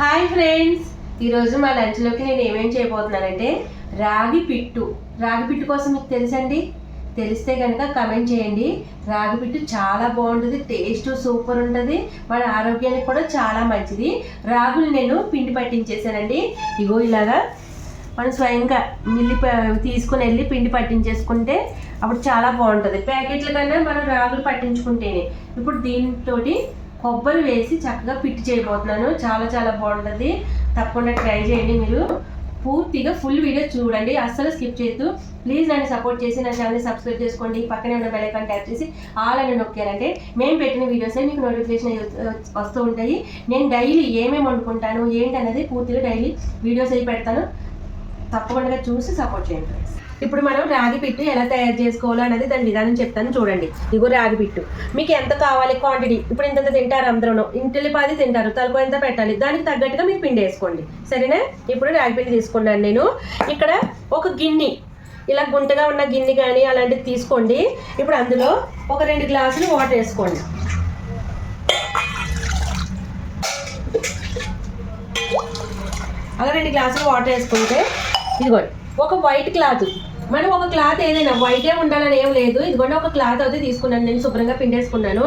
Hi friends. ఈరోజు మా లంచ్లోకి నేను ఏమేం చేయబోతున్నానంటే రాగి పిట్టు. రాగి పిట్టు కోసం మీకు తెలుసండి? తెలిస్తే కనుక కమెంట్ చేయండి. రాగి పిట్టు చాలా బాగుంటుంది టేస్ట్ సూపర్ ఉంటుంది మన ఆరోగ్యానికి కూడా చాలా మంచిది. రాగులు నేను పిండి పట్టించేసానండి. ఇగో ఇలాగా మనం స్వయంగా మిల్లి తీసుకుని వెళ్ళి పిండి పట్టించేసుకుంటే అప్పుడు చాలా బాగుంటుంది. ప్యాకెట్ల కన్నా మనం రాగులు పట్టించుకుంటేనే. ఇప్పుడు దీంతో కొబ్బరి వేసి చక్కగా పిట్టి చేయబోతున్నాను. చాలా చాలా బాగుంటుంది. తప్పకుండా ట్రై చేయండి మీరు. పూర్తిగా ఫుల్ వీడియో చూడండి. అస్సలు స్కిప్ చేయొద్దు. ప్లీజ్ నన్ను సపోర్ట్ చేసి నా ఛానల్ సబ్స్క్రైబ్ చేసుకోండి. పక్కనే ఉన్న బెల్ ఐకాన్ ట్యాప్ చేసి ఆల్ అని నొక్కారంటే మేము పెట్టిన వీడియోస్ మీకు నోటిఫికేషన్ వస్తూ ఉంటాయి. నేను డైలీ ఏమేమి వండుకుంటాను ఏంటి అనేది పూర్తిగా డైలీ వీడియోస్ అవి పెడతాను. తప్పకుండా చూసి సపోర్ట్ చేయండి ఇప్పుడు మనం రాగి పిట్టు ఎలా తయారు చేసుకోవాలో అనేది దాని విధానం చెప్తాను చూడండి. ఇగో రాగి పిట్టు. మీకు ఎంత కావాలి క్వాంటిటీ ఇప్పుడు ఇంత తింటారు అందరూ ఇంటిలి పాది తింటారు. తలకు ఎంత పెట్టాలి? దానికి తగ్గట్టుగా మీరు పిండి వేసుకోండి. సరేనా? ఇప్పుడు రాగి పిండి తీసుకున్నాను నేను. ఇక్కడ ఒక గిన్నె. ఇలా గుంటగా ఉన్న గిన్నె కానీ అలాంటిది తీసుకోండి. ఇప్పుడు అందులో ఒక రెండు గ్లాసులు వాటర్ వేసుకోండి. అలా రెండు గ్లాసులు వాటర్ వేసుకుంటే ఇదిగోండి ఒక వైట్ క్లాత్ మనం ఒక క్లాత్ ఏదైనా వైటే ఉండాలని ఏం లేదు. ఇదిగోండి ఒక క్లాత్ అయితే తీసుకున్నాను. నేను శుభ్రంగా పిండేసుకున్నాను.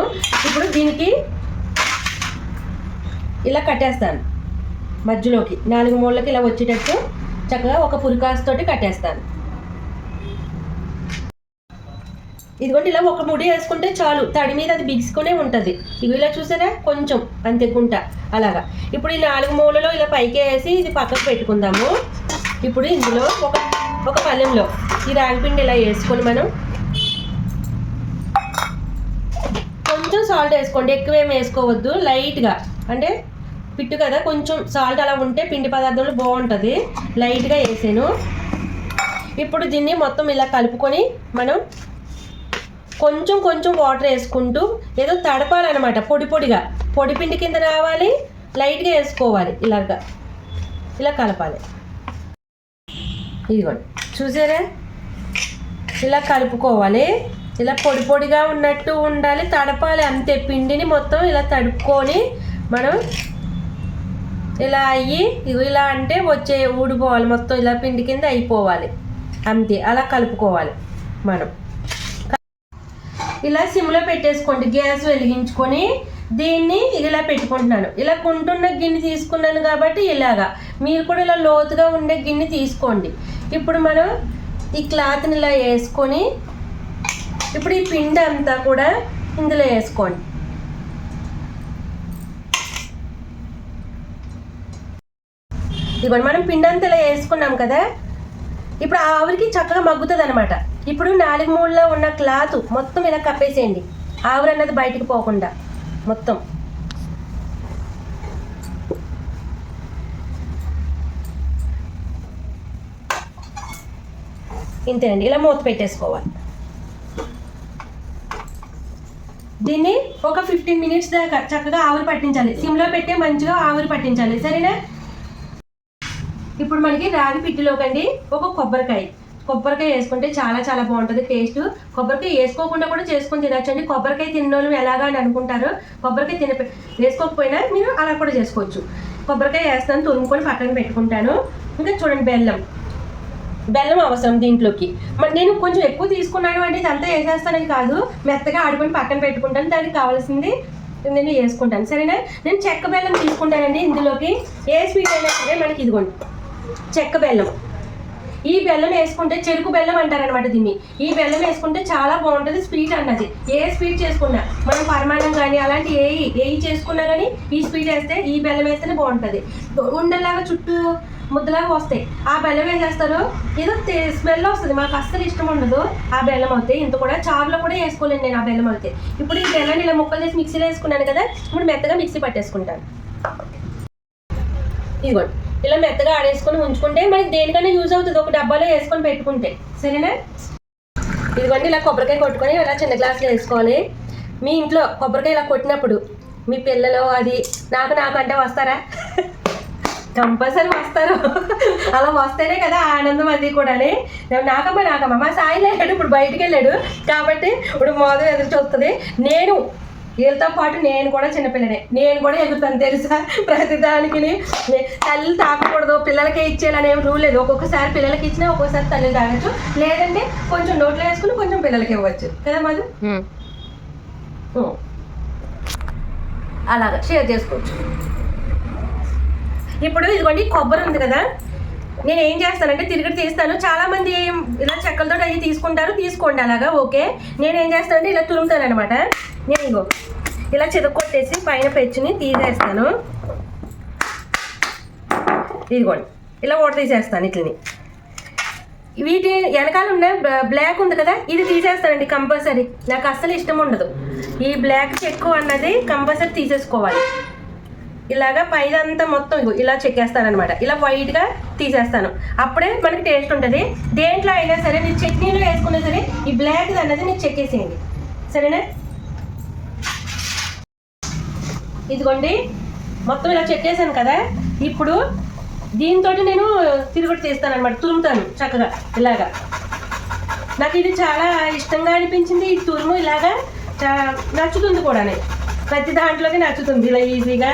ఇప్పుడు దీనికి ఇలా కట్టేస్తాను. మధ్యలోకి నాలుగు మూలకి ఇలా వచ్చేటట్టు చక్కగా ఒక పురికాసుతోటి కట్టేస్తాను. ఇదిగోండి ఇలా ఒక ముడి వేసుకుంటే చాలు. తడి మీద అది బిగుసుకునే ఉంటుంది. ఇవి ఇలా చూసారా కొంచెం అంతే గుంట. అలాగా. ఇప్పుడు ఈ నాలుగు మూలలో ఇలా పైకి వేసి ఇది పక్కకు పెట్టుకుందాము. ఇప్పుడు ఇందులో ఒక ఒక పళ్ళెంలో ఈ రాగిపిండి ఇలా వేసుకొని మనం కొంచెం సాల్ట్ వేసుకోండి. ఎక్కువ ఏం వేసుకోవద్దు. లైట్గా అంటే పిట్టు కదా కొంచెం సాల్ట్ అలా ఉంటే పిండి పదార్థంలో బాగుంటుంది. లైట్గా వేసాను. ఇప్పుడు దీన్ని మొత్తం ఇలా కలుపుకొని మనం కొంచెం కొంచెం వాటర్ వేసుకుంటూ ఏదో తడపాలన్నమాట. పొడి పొడిగా. పొడి పిండి కింద రావాలి. లైట్గా వేసుకోవాలి. ఇలాగా. ఇలా కలపాలి. ఇదిగోండి చూసారా? ఇలా కలుపుకోవాలి. ఇలా పొడి పొడిగా ఉన్నట్టు ఉండాలి. తడపాలి అంతే. పిండిని మొత్తం ఇలా తడుపుకొని మనం ఇలా అయ్యి ఇలా అంటే వచ్చే ఊడిపోవాలి. మొత్తం ఇలా పిండి కింద అయిపోవాలి. అంతే. అలా కలుపుకోవాలి మనం. ఇలా సిమ్లో పెట్టేసుకోండి. గ్యాస్ వెలిగించుకొని దీన్ని ఇలా పెట్టుకుంటున్నాను. ఇలా కుంటున్న గిన్నె తీసుకున్నాను కాబట్టి ఇలాగా. మీరు కూడా ఇలా లోతుగా ఉండే గిన్నె తీసుకోండి. ఇప్పుడు మనం ఈ క్లాత్ని ఇలా వేసుకొని ఇప్పుడు ఈ పిండి అంతా కూడా ఇందులో వేసుకోండి. ఇదిగోండి మనం పిండి అంతా ఇలా వేసుకున్నాం కదా? ఇప్పుడు ఆవిరికి చక్కగా మగ్గుతుంది అనమాట ఇప్పుడు నాలుగు మూడులో ఉన్న క్లాత్ మొత్తం ఇలా కప్పేసేయండి. ఆవిరి అన్నది బయటికి పోకుండా మొత్తం. ఇంతేనండి. ఇలా మూత పెట్టేసుకోవాలి. దీన్ని ఒక ఫిఫ్టీన్ మినిట్స్ దాకా చక్కగా ఆవిరి పట్టించాలి. సిమ్లో పెట్టి మంచిగా ఆవిరి పట్టించాలి. సరేనా? ఇప్పుడు మనకి రాగి పిట్టిలోకండి ఒక కొబ్బరికాయ. కొబ్బరికాయ వేసుకుంటే చాలా చాలా బాగుంటుంది టేస్ట్. కొబ్బరికాయ వేసుకోకుండా కూడా చేసుకొని తినచ్చండి. కొబ్బరికాయ తిన్నోళ్ళు ఎలాగా అని అనుకుంటారు. కొబ్బరికాయ తిన వేసుకోకపోయినా మీరు అలా కూడా చేసుకోవచ్చు. కొబ్బరికాయ వేస్తాను తురుముకొని పక్కన పెట్టుకుంటాను. ఇంకా చూడండి బెల్లం. బెల్లం అవసరం దీంట్లోకి. మరి నేను కొంచెం ఎక్కువ తీసుకున్నాను అంటే ఇదంతా వేసేస్తానని కాదు. మెత్తగా ఆడుకొని పక్కన పెట్టుకుంటాను. దానికి కావాల్సింది నేను వేసుకుంటాను. సరేనా? నేను చెక్క బెల్లం తీసుకుంటానండి ఇందులోకి. ఏ స్వీట్ అయినా సరే మనకి ఇదిగోండి. చెక్క బెల్లం. ఈ బెల్లం వేసుకుంటే చెరుకు బెల్లం అంటారనమాట దీన్ని. ఈ బెల్లం వేసుకుంటే చాలా బాగుంటుంది స్వీట్ అన్నది. ఏ స్వీట్ చేసుకున్నా మనం పరమాణం కానీ అలాంటి ఏ ఏ చేసుకున్నా కానీ ఈ స్వీట్ వేస్తే ఈ బెల్లం వేస్తేనే బాగుంటుంది. ఉండలాగా చుట్టూ ముద్దలాగా వస్తాయి. ఆ బెల్లం ఏం చేస్తారు? ఏదో స్మెల్ వస్తుంది. మాకు అస్సలు ఇష్టం ఉండదు ఆ బెల్లం అవుతాయి ఇంత కూడా చారులో కూడా వేసుకోలేను నేను ఆ బెల్లం అవుతాయి ఇప్పుడు ఈ బెల్లం ఇలా ముక్కలు చేసి మిక్సీలో వేసుకున్నాను కదా ఇప్పుడు మెత్తగా మిక్సీ పట్టేసుకుంటాను. ఇదిగోండి. ఇలా మెత్తగా ఆడేసుకొని ఉంచుకుంటే మనకి దేనికైనా యూజ్ అవుతుంది. ఒక డబ్బాలో వేసుకొని పెట్టుకుంటే. సరేనా? ఇదిగోండి ఇలా కొబ్బరికాయ కొట్టుకొని ఇలా చిన్న గ్లాసులో వేసుకోవాలి. మీ ఇంట్లో కొబ్బరికాయ ఇలా కొట్టినప్పుడు మీ పిల్లలు అది నాకు నాకు అంటే వస్తారా? కంపల్సరీ వస్తారు. అలా వస్తేనే కదా ఆనందం అది కూడాని. నాకమ్మ నాకమ్మ మా సాయి లేడు ఇప్పుడు బయటికి వెళ్ళాడు. కాబట్టి ఇప్పుడు మోదం ఎదురు చూస్తుంది. నేను వీళ్ళతో పాటు నేను కూడా చిన్నపిల్లనే నేను కూడా ఎగురుతాను తెలుసా? ప్రతిదానికి తల్లి తాకకూడదు పిల్లలకే ఇచ్చేయాలని ఏం రూల్ లేదు. ఒక్కొక్కసారి పిల్లలకి ఇచ్చినా ఒక్కొక్కసారి తల్లి తాగచ్చు. లేదంటే కొంచెం నోట్లో వేసుకుని కొంచెం పిల్లలకి ఇవ్వచ్చు. కదా ఉం. అలాగా షేర్ చేసుకోవచ్చు. ఇప్పుడు ఇదిగోండి కొబ్బరి ఉంది కదా. నేను ఏం చేస్తానంటే తిరిగి తీస్తాను. చాలా మంది ఇలా చెక్కలతో అవి తీసుకుంటారు. తీసుకోండి అలాగా ఓకే. నేను ఏం చేస్తానంటే ఇలా తురుముతాను అనమాట నేను ఇగో ఇలా చితకొట్టేసి పైన పెచ్చుని తీసేస్తాను. ఇదిగోండి ఇలా ఓట తీసేస్తాను ఇట్లని. వీటి వెనకాల ఉన్న బ్లాక్ ఉంది కదా ఇది తీసేస్తానండి కంపల్సరీ. నాకు అస్సలు ఇష్టం ఉండదు. ఈ బ్లాక్ చెక్కు అన్నది కంపల్సరీ తీసేసుకోవాలి. ఇలాగా పైదంతా మొత్తం ఇలా చెక్కేస్తాను అనమాట ఇలా వైట్గా తీసేస్తాను. అప్పుడే మనకి టేస్ట్ ఉంటుంది. దేంట్లో అయినా సరే మీరు చట్నీలో వేసుకున్నా సరే ఈ బ్లాక్ అన్నది మీరు చెక్కేసేయండి సరేనా? ఇదిగోండి. మొత్తం ఇలా చెక్కేసాను కదా. ఇప్పుడు దీంతో నేను తిరుగుడు తీస్తాను అనమాట తురుముతాను చక్కగా ఇలాగా. నాకు ఇది చాలా ఇష్టంగా అనిపించింది. ఈ తురుము ఇలాగా నచ్చుతుంది కూడా ప్రతి దాంట్లోకి నచ్చుతుంది. ఇలా ఈజీగా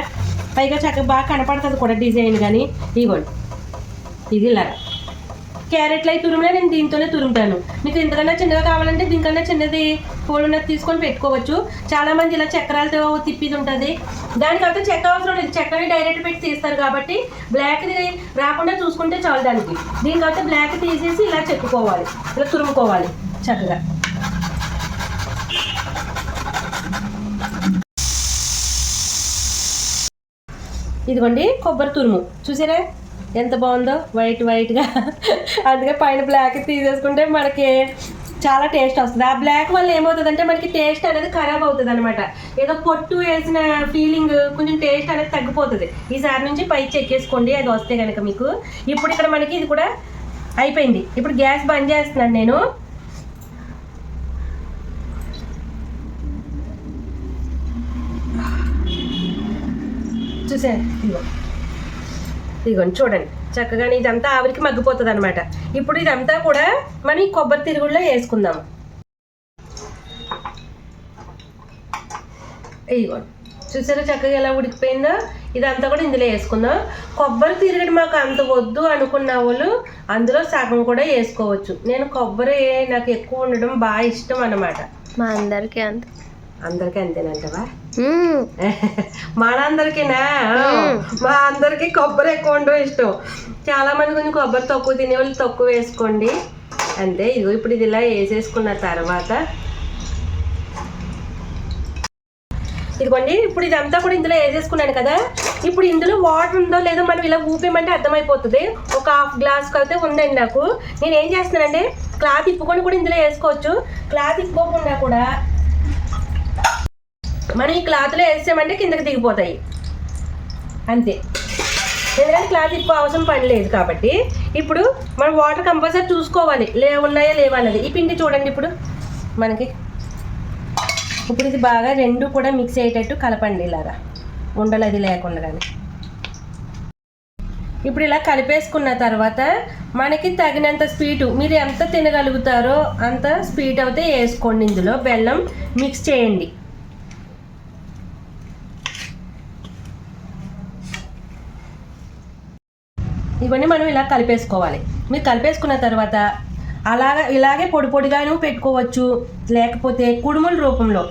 పైగా చక్కగా బాగా కనపడుతుంది కూడా డిజైన్ కానీ ఇదిగోండి ఇది ఇలాగా క్యారెట్లు అవి తురిమినా నేను దీంతోనే తురుముతాను. మీకు ఇంతకన్నా చిన్నగా కావాలంటే దీనికన్నా చిన్నది పూలు ఉన్నది తీసుకొని పెట్టుకోవచ్చు. చాలామంది ఇలా చక్రాలతో తిప్పిది ఉంటుంది. దానికంతా చెక్క అవసరం లేదు. చెక్కని డైరెక్ట్ పెట్టి తీస్తారు కాబట్టి బ్లాక్ రాకుండా చూసుకుంటే చాలు దానికి. దీనికంతా బ్లాక్ తీసేసి ఇలా చెక్కుకోవాలి. ఇలా తురుముకోవాలి చక్కగా. ఇదిగోండి కొబ్బరి తురుము. చూసారా? ఎంత బాగుందో? వైట్ వైట్గా అందుకే పైన బ్లాక్ తీసేసుకుంటే మనకి చాలా టేస్ట్ వస్తుంది. ఆ బ్లాక్ వల్ల ఏమవుతుందంటే మనకి టేస్ట్ అనేది ఖరాబ్ అవుతుంది అనమాట ఏదో పొట్టు వేసిన ఫీలింగ్ కొంచెం టేస్ట్ అనేది తగ్గిపోతుంది. ఈసారి నుంచి పై చెక్కేసుకోండి అది వస్తే కనుక మీకు. ఇప్పుడు ఇక్కడ మనకి ఇది కూడా అయిపోయింది. ఇప్పుడు గ్యాస్ బంద్ చేస్తున్నాను నేను. చూసాను ఇదిగో. ఇదిగోండి చూడండి. చక్కగా ఇదంతా ఆవిరికి మగ్గిపోతుంది అనమాట ఇప్పుడు ఇదంతా కూడా మనం ఈ కొబ్బరి తిరుగుల్లో వేసుకుందాం. ఇదిగోండి చూసారా చక్కగా ఎలా ఉడికిపోయిందో? ఇదంతా కూడా ఇందులో వేసుకుందాం. కొబ్బరి తిరగడం మాకు అంత వద్దు అనుకున్న వాళ్ళు అందులో సగం కూడా వేసుకోవచ్చు. నేను కొబ్బరి నాకు ఎక్కువ ఉండడం బాగా ఇష్టం అనమాట మా అందరికి అంత. అందరికీ అంతేనంటవా? మనందరికీనా? మా అందరికి కొబ్బరి ఎక్కువ ఉండడం ఇష్టం. చాలా మంది కొంచెం కొబ్బరి తక్కువ తినే వాళ్ళు తక్కువ వేసుకోండి. అంతే ఇదిగో ఇప్పుడు ఇది ఇలా వేసేసుకున్న తర్వాత ఇదిగోండి ఇప్పుడు ఇదంతా కూడా ఇందులో వేసేసుకున్నాను కదా. ఇప్పుడు ఇందులో వాటర్ ఉందో లేదో మనం ఇలా ఊపేమంటే అర్థమైపోతుంది. ఒక హాఫ్ గ్లాస్ అయితే ఉందండి నాకు. నేను ఏం చేస్తున్నానంటే క్లాత్ ఇప్పుకొని కూడా ఇందులో వేసుకోవచ్చు. క్లాత్ ఇప్పుకోకుండా కూడా మనం ఈ క్లాత్లో వేసామంటే కిందకి దిగిపోతాయి. అంతే. ఎందుకంటే క్లాత్ ఎక్కువ అవసరం పని లేదు కాబట్టి ఇప్పుడు మనం వాటర్ కంపల్సరీ చూసుకోవాలి. లే ఉన్నాయా లేవా అన్నది. ఈ పిండి చూడండి ఇప్పుడు. మనకి ఇప్పుడు ఇది బాగా రెండు కూడా మిక్స్ అయ్యేటట్టు కలపండి ఇలాగా. ఉండలు అది లేకుండా కానీ. ఇప్పుడు ఇలా కలిపేసుకున్న తర్వాత మనకి తగినంత స్వీటు మీరు ఎంత తినగలుగుతారో అంత స్వీట్ అయితే వేసుకోండి. ఇందులో బెల్లం మిక్స్ చేయండి. ఇవన్నీ మనం ఇలా కలిపేసుకోవాలి. మీరు కలిపేసుకున్న తర్వాత అలాగా ఇలాగే పొడి పొడిగాను పెట్టుకోవచ్చు. లేకపోతే కుడుముల రూపంలో.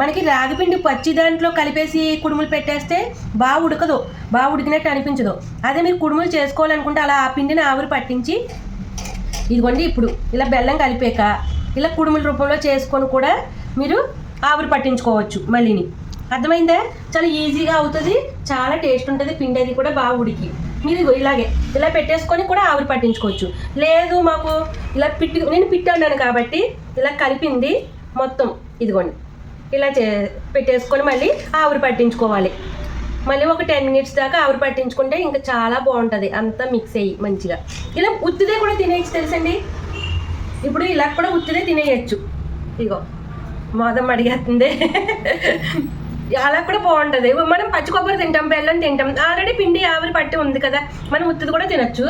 మనకి రాగిపిండి పచ్చి దాంట్లో కలిపేసి కుడుములు పెట్టేస్తే బాగా ఉడకదు. బాగా ఉడికినట్టు అనిపించదు. అదే మీరు కుడుములు చేసుకోవాలనుకుంటే అలా ఆ పిండిని ఆవిరి పట్టించి ఇదిగోండి ఇప్పుడు ఇలా బెల్లం కలిపాక ఇలా కుడుముల రూపంలో చేసుకొని కూడా మీరు ఆవిరి పట్టించుకోవచ్చు మళ్ళీని. అర్థమైందా? చాలా ఈజీగా అవుతుంది. చాలా టేస్ట్ ఉంటుంది. పిండి అది కూడా బాగా ఉడికి. మీరు ఇదిగో ఇలాగే ఇలా పెట్టేసుకొని కూడా ఆవిరి పట్టించుకోవచ్చు. లేదు మాకు ఇలా పిట్టి నేను పిట్టాను కాబట్టి ఇలా కలిపింది మొత్తం ఇదిగోండి. ఇలా చే పెట్టేసుకొని మళ్ళీ ఆవిరి పట్టించుకోవాలి. మళ్ళీ ఒక టెన్ మినిట్స్ దాకా ఆవిరి పట్టించుకుంటే ఇంకా చాలా బాగుంటుంది. అంతా మిక్స్ అయ్యి మంచిగా. ఇలా ఉత్తిదే కూడా తినేయచ్చు తెలుసండి? ఇప్పుడు ఇలా కూడా ఉత్తిదే తినేయచ్చు. ఇగో మోదం అడిగేస్తుంది అలా కూడా బాగుంటుంది. మనం పచ్చి కొబ్బరి తింటాం బెల్లం తింటాం. ఆల్రెడీ పిండి ఆవిరి పట్టి ఉంది కదా మనం ఉత్తిది కూడా తినచ్చు.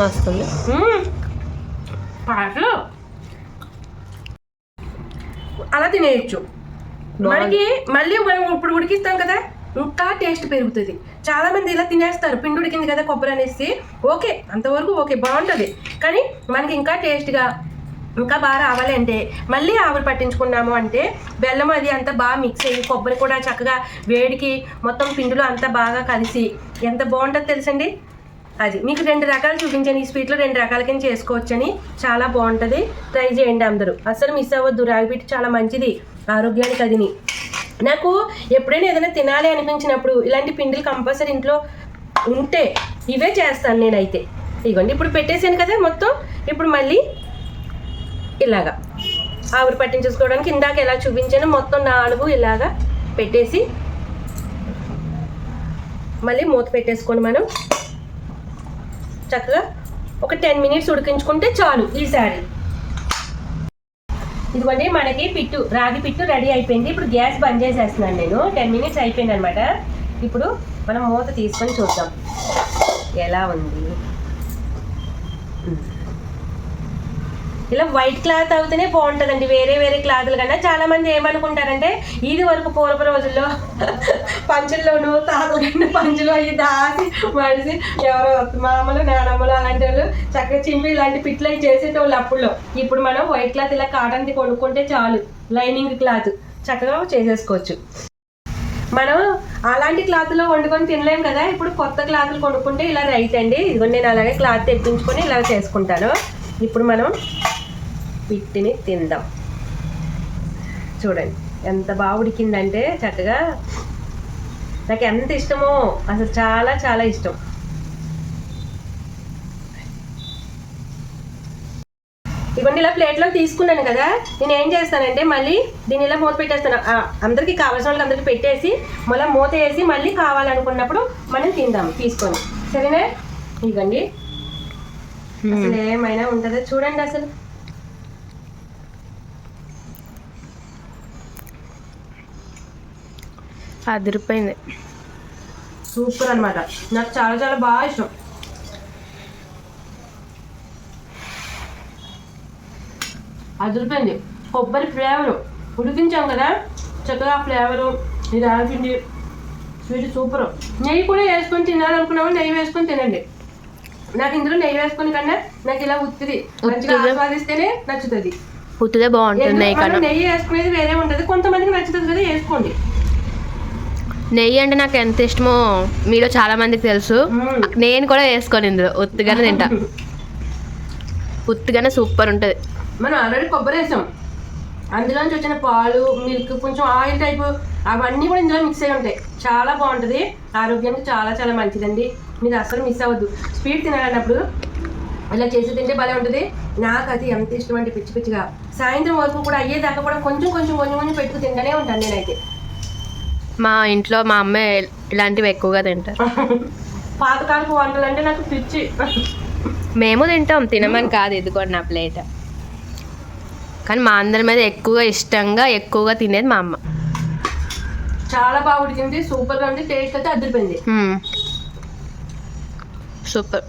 మస్తుంది. పాటలు. అలా తినేయచ్చు. మనకి మళ్ళీ మనం ఇప్పుడు ఉడికిస్తాం కదా ఇంకా టేస్ట్ పెరుగుతుంది. చాలా మంది ఇలా తినేస్తారు పిండి ఉడికింది కదా కొబ్బరి అనేసి. ఓకే అంతవరకు ఓకే బాగుంటుంది. కానీ మనకి ఇంకా టేస్ట్గా ఇంకా బాగా రావాలంటే మళ్ళీ ఆవిరి పట్టించుకున్నాము అంటే బెల్లం అది అంతా బాగా మిక్స్ అయ్యి కొబ్బరి కూడా చక్కగా వేడికి మొత్తం పిండిలో అంతా బాగా కలిసి ఎంత బాగుంటుందో తెలుసండి? అది మీకు రెండు రకాలు చూపించాను ఈ స్వీట్లో రెండు రకాల కింద చేసుకోవచ్చని. చాలా బాగుంటుంది. ట్రై చేయండి అందరూ. అసలు మిస్ అవ్వద్దు. రాగిపిట్టి చాలా మంచిది. ఆరోగ్యానికి అదిని. నాకు ఎప్పుడైనా ఏదైనా తినాలి అనిపించినప్పుడు ఇలాంటి పిండిలు కంపల్సరీ ఇంట్లో ఉంటే ఇవే చేస్తాను నేనైతే. ఇవ్వండి ఇప్పుడు పెట్టేసాను కదా మొత్తం. ఇప్పుడు మళ్ళీ ఇలాగా ఆవిరి పట్టించేసుకోవడానికి ఇందాక ఎలా చూపించాను మొత్తం నాలుగు ఇలాగా పెట్టేసి మళ్ళీ మూత పెట్టేసుకొని మనం. చక్కగా ఒక టెన్ మినిట్స్ ఉడికించుకుంటే చాలు ఈసారి ఇదిగోండి మనకి పిట్టు రాగి పిట్టు రెడీ అయిపోయింది. ఇప్పుడు గ్యాస్ బంద్ చేసేస్తున్నాను నేను. టెన్ మినిట్స్ అయిపోయింది అనమాట ఇప్పుడు మనం మూత తీసుకొని చూద్దాం. ఎలా ఉంది? ఇలా వైట్ క్లాత్ అవుతేనే బాగుంటుందండి. వేరే వేరే క్లాతులు కన్నా చాలా మంది ఏమనుకుంటారంటే ఇది వరకు పూర్వ రోజుల్లో పంచుల్లోనూ తాతలు పంచులు అవి దాసి మడిసి ఎవరో మామలు నానమ్మలు అలాంటి వాళ్ళు చక్కగా చింపి ఇలాంటి పిట్లు అవి చేసేటోళ్ళు అప్పుడులో. ఇప్పుడు మనం వైట్ క్లాత్ ఇలా కాటన్ది కొనుక్కుంటే చాలు. లైనింగ్ క్లాత్ చక్కగా చేసేసుకోవచ్చు. మనం అలాంటి క్లాత్లో వండుకొని తినలేం కదా. ఇప్పుడు కొత్త క్లాత్లు కొనుక్కుంటే ఇలా రైట్ అండి. ఇదిగోండి నేను అలాగే క్లాత్ తెప్పించుకొని ఇలా చేసుకుంటాను. ఇప్పుడు మనం పిట్టిని తిందాం. చూడండి ఎంత బాగా ఉడికిందంటే చక్కగా నాకు ఎంత ఇష్టమో అసలు చాలా చాలా ఇష్టం. ఇవన్నీ ఇలా ప్లేట్లో తీసుకున్నాను కదా నేను ఏం చేస్తానంటే మళ్ళీ దీన్ని ఇలా మూత పెట్టేస్తాను. అందరికీ కావాల్సిన వాళ్ళకి అందరికీ పెట్టేసి మళ్ళీ మూత వేసి మళ్ళీ కావాలనుకున్నప్పుడు మనం తిందాం తీసుకొని. సరేనా? ఇవ్వండి. అసలు ఏమైనా ఉంటుందో? చూడండి అసలు. అదిరిపోయింది. సూపర్ అన్నమాట. నాకు చాలా చాలా బాగా ఇష్టం. అదిరిపోయింది. కొబ్బరి ఫ్లేవర్. ఉడికించాం కదా? చక్కగా ఫ్లేవరు ఇది ఆపింది స్వీట్ సూపర్. నెయ్యి కూడా వేసుకొని తినాలనుకున్నాము? నెయ్యి వేసుకొని తినండి. నాకు ఇందులో నెయ్యి వేసుకొని కన్నా నాకు ఇలా ఉత్తిది. మంచిగా. ఆస్వాదిస్తేనే నచ్చుతుంది. ఉత్తిదే బాగుంటుంది నెయ్యి కన్నా. నెయ్యి వేసుకునేది వేరే ఉంటుంది. కొంతమందికి నచ్చుతుంది కదా వేసుకోండి. నెయ్యి అంటే నాకు ఎంత ఇష్టమో మీలో చాలా మందికి తెలుసు. నేను కూడా వేసుకోను ఇందులో ఉత్తిగానే తింటా. ఉత్తిగానే సూపర్ ఉంటుంది. మనం ఆల్రెడీ కొబ్బరి వేసాం. అందులోంచి వచ్చిన పాలు మిల్క్ కొంచెం ఆయిల్ టైప్ అవన్నీ కూడా ఇందులో మిక్స్ అయి ఉంటాయి. చాలా బాగుంటుంది. ఆరోగ్యానికి చాలా చాలా మంచిదండి. మీరు అసలు మిస్ అవ్వద్దు. స్వీట్ తినాలన్నప్పుడు ఇలా చేసి తింటే భలే ఉంటుంది. నాకు అది ఎంత ఇష్టం అంటే పిచ్చి పిచ్చిగా. సాయంత్రం వరకు కూడా అయ్యేదాకా కూడా కొంచెం కొంచెం కొంచెం కొంచెం పెట్టుకు తింటూనే ఉంటాను నేనైతే. మా ఇంట్లో మా అమ్మ ఇలాంటివి ఎక్కువగా తింటారు. పాతకాలపు వంటలు అంటే నాకు పిచ్చి. మేము తింటాం. తినమని కాదు ఇదిగోండి నా ప్లేట్. కానీ మా అందరి మీద ఎక్కువగా ఇష్టంగా ఎక్కువగా తినేది మా అమ్మ. చాలా బాగా ఉడికింది సూపర్గా ఉంది టేస్ట్ అయితే అదిరిపోయింది మ్మ్. సూపర్